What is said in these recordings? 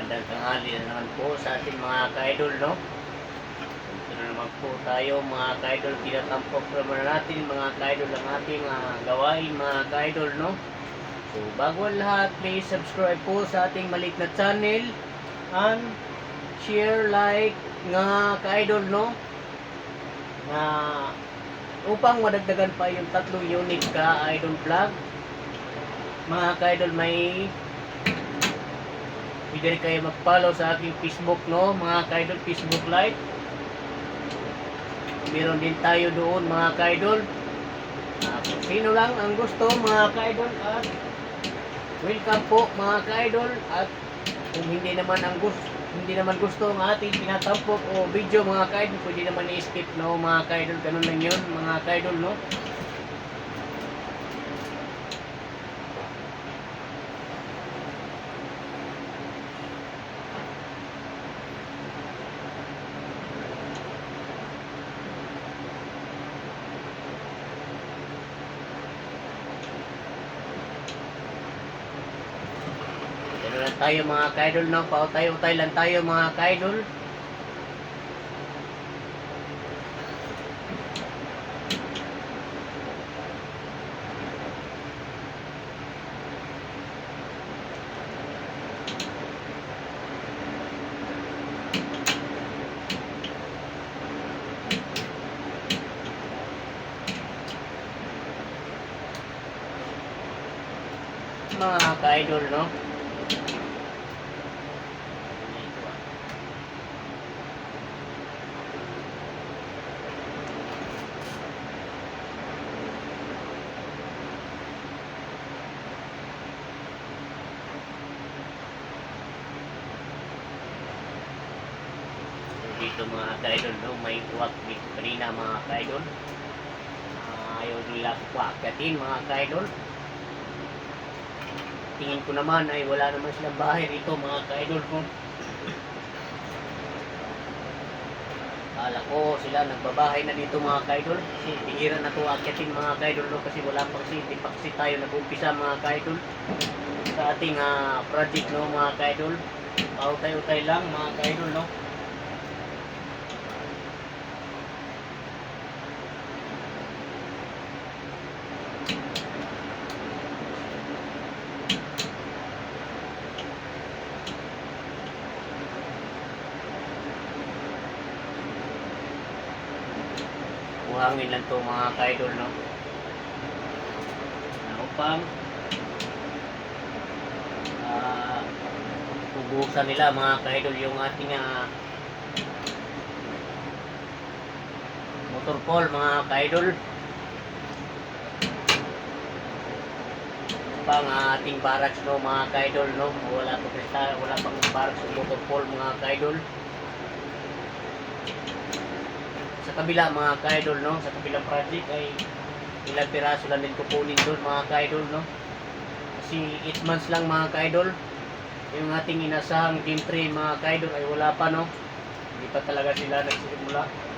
magandang tanghali na naman po sa ating mga ka-idol, no? Ito na naman po tayo mga ka-idol, tinatampok naman natin mga ka-idol ang ating ah, gawain mga ka-idol, no? So, bago ang lahat, please subscribe po sa ating maliit na channel and share, like, nga ka-idol, no? Na upang madagdagan pa yung tatlong unit ka idol vlog mga ka-idol may pwede rin kayo mag-follow sa aking Facebook no? Mga ka-idol Facebook live. Meron din tayo doon mga ka-idol. Kung sino lang ang gusto mga ka-idol at welcome po mga ka-idol. At kung hindi naman ang gusto hindi naman gusto ang ating tinatampok o video mga ka-idol pwede naman i-skip no mga ka-idol. Ganun lang yun mga ka-idol no Ano lang tayo mga ka-idol no? Pautay-utay lang tayo mga ka-idol. Mga ka-idol no dito mga ka-idol no? May uwak dito kanina mga ka-idol. Ah, ayaw nila kwakatin mga ka-idol. Tingin ko naman ay wala naman silang bahay rito mga ka-idol ko Kala ko sila nagbabahay na dito mga ka-idol. Kasi bihira na to akyatin mga ka-idol no? kasi wala pang si di pa kasi tayo. Nag-umpisa mga ka-idol. Sa ating ah, project no mga ka-idol. Pautay-utay lang mga ka-idol no buhangin lang to mga ka-idol no? Na upang ah ubusan nila mga ka-idol yung ating ah, motor pole mga ka-idol. Pang ating barracks no mga ka-idol no? Wala pa wala pang barracks motor pole mga ka-idol sa kabila mga ka-idol no? Sa kabilang project ay ilang piraso lang din kukunin doon mga ka-idol no? Kasi 8 months lang mga ka-idol. Yung ating inasahang team 3 mga ka-idol ay wala pa no? Hindi pa talaga sila nagsimula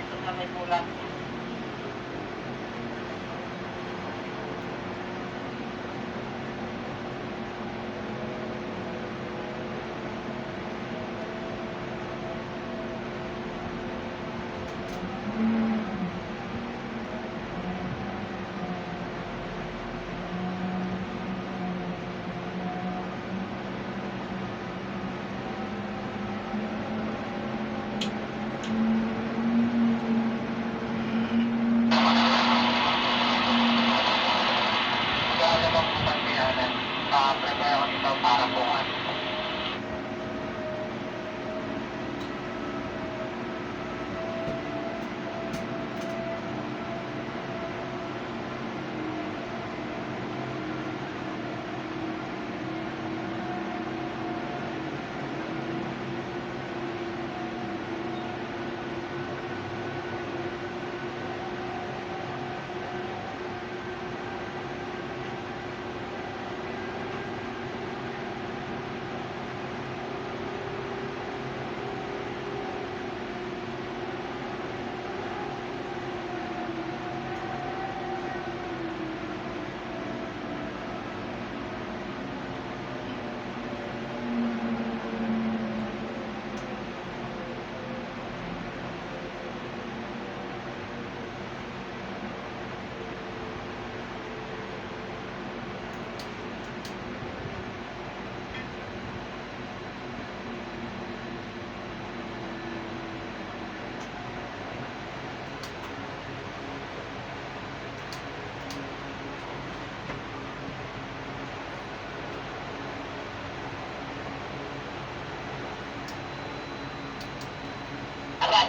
dito sa may. Thank mm -hmm. you.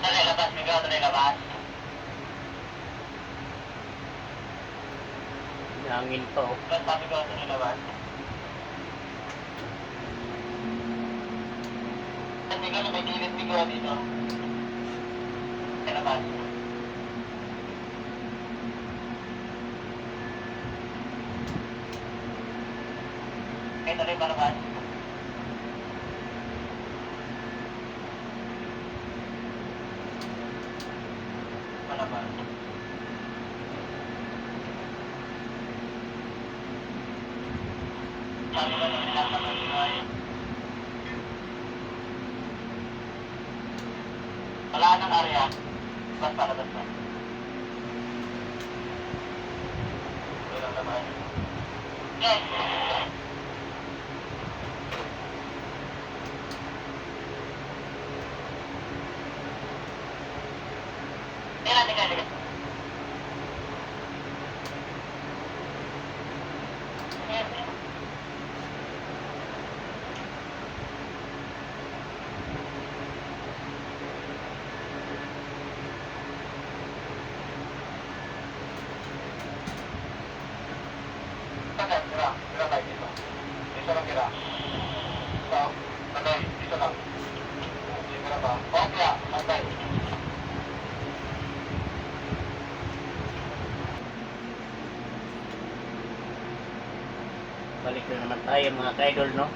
Dali, labas. Ikaw, dali, labas. Hangin pa oh. Labas, sabi ko, dali, labas. Sabi ko, may dito. Dali, labas. Okay, dali, palabas. Labas. Wala nang area. Basta palabas na. Wala naman. Yes. Teka, teka, teka. Yes. Teka, tira. Tira tayo dito. Dito lang tira. So, patay. Dito lang. Dito lang ba? Okay, ah. Patay. Balik na naman tayo mga ka-idol no.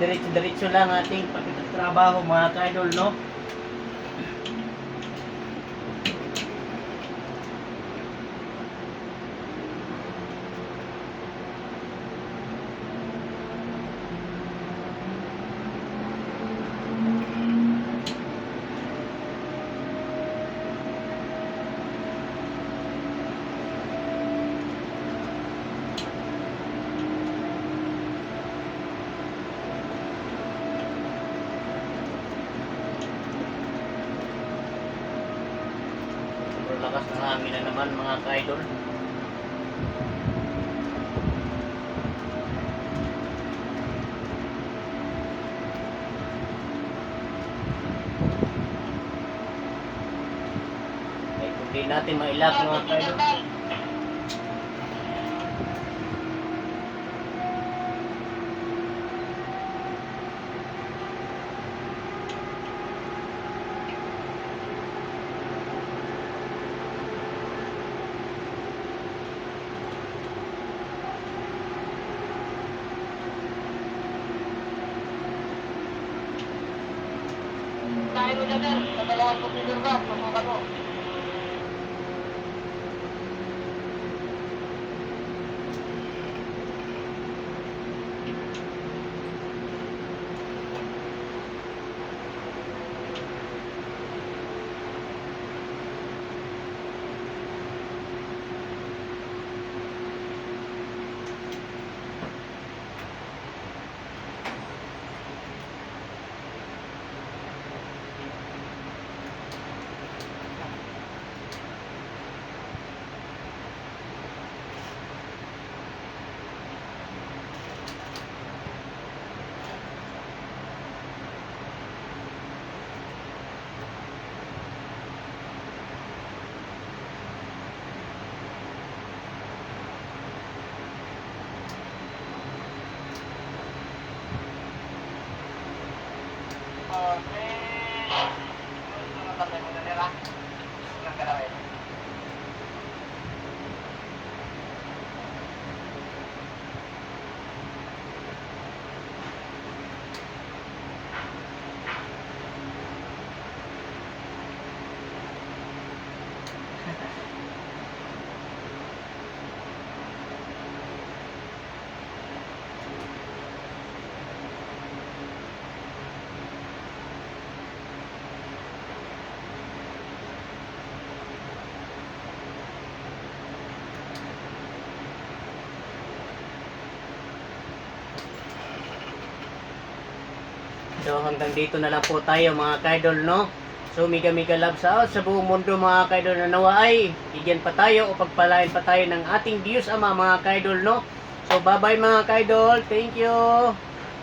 Diretso-diretso lang ating pagtatrabaho mga ka-idol no. Lakas ng hangin na naman mga ka-idol. Ay, kung di natin mailak mga ka-idol. Mo dyan, sir. Sa dalawang computer ba? Pasukan mo. So hanggang dito na lang po tayo mga kaidol no. So mega mega love sa sa buong mundo mga kaidol na nawa ay bigyan pa tayo o pagpalain pa tayo ng ating Diyos Ama mga kaidol no. So bye bye mga kaidol. Thank you.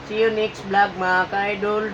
See you next vlog mga kaidol.